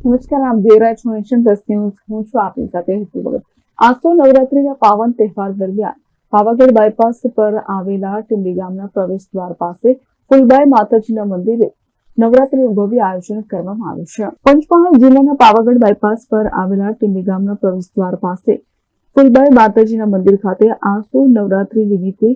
નમસ્કાર આપ જોઈ રહ્યા છો હું છું આપની સાથે હેતુ ભગત. આસો નવરાત્રીના પાવન તહેવાર દરમિયાન પાવાગઢ બાયપાસ પર આવેલા ટીંબી ગામના પ્રવેશ દ્વાર પાસે ફૂલબાઈ માતાજીના મંદિરે નવરાત્રી ભવ્ય આયોજન કરવામાં આવ્યું છે. પંચમહાલ જિલ્લાના પાવાગઢ બાયપાસ પર આવેલા ટીંબી ગામના પ્રવેશ દ્વાર પાસે ફૂલબાઈ માતાજીના મંદિર ખાતે આસો નવરાત્રી નિમિત્તે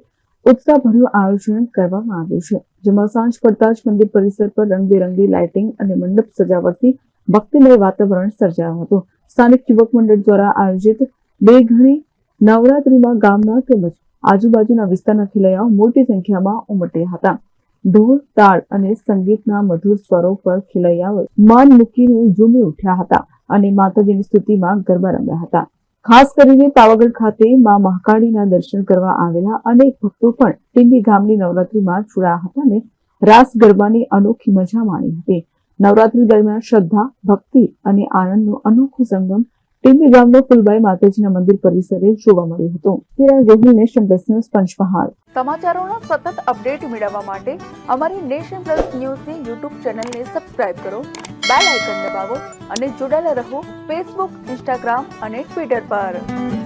ઉત્સાહભર્યું આયોજન કરવામાં આવ્યું છે, જેમાં સાંજ પડતા જ મંદિર પરિસર પર રંગબેરંગી લાઇટિંગ અને મંડપ સજાવટથી ભક્તિમય વાતાવરણ સર્જાયું હતું. સ્થાનિક યુવક મંડળ દ્વારા આયોજિત બે ઘણી નવરાત્રીમાં ગામના તેમજ આજુબાજુના વિસ્તારના ખેલૈયાઓ મોટી સંખ્યામાં ઉમટ્યા હતા. ઢોલ, તાળ અને સંગીતના મધુર સ્વરો પર ખેલૈયાઓ માન મૂકીને ઝૂમી ઉઠ્યા હતા અને માતાજીની સ્તુતિમાં ગરબા રમ્યા હતા. ખાસ કરીને પાવાગઢ ખાતે મા મહાકાળીના દર્શન કરવા આવેલા અનેક ભક્તો પણ ટીંબી ગામની નવરાત્રીમાં જોડાયા હતા અને રાસ ગરબાની અનોખી મજા માણી હતી. નવરાત્રી દરમિયાન શ્રદ્ધા, ભક્તિ અને આનંદનો અનોખો સંગમ ટીંબી ગામનો ફૂલબાઈ માતાજીના મંદિર પરિસરે જોવા મળ્યો હતો. Kiran Gohil, nation plus news, Panchmahal. સમાચારોનો સતત અપડેટ મેળવવા માટે અમારી નેશન પ્લસ ન્યૂઝની યુટ્યુબ ચેનલને સબસ્ક્રાઇબ કરો, બેલ આઇકન દબાવો અને જોડાયેલા રહો ફેસબુક, ઇન્સ્ટાગ્રામ અને ટ્વિટર પર.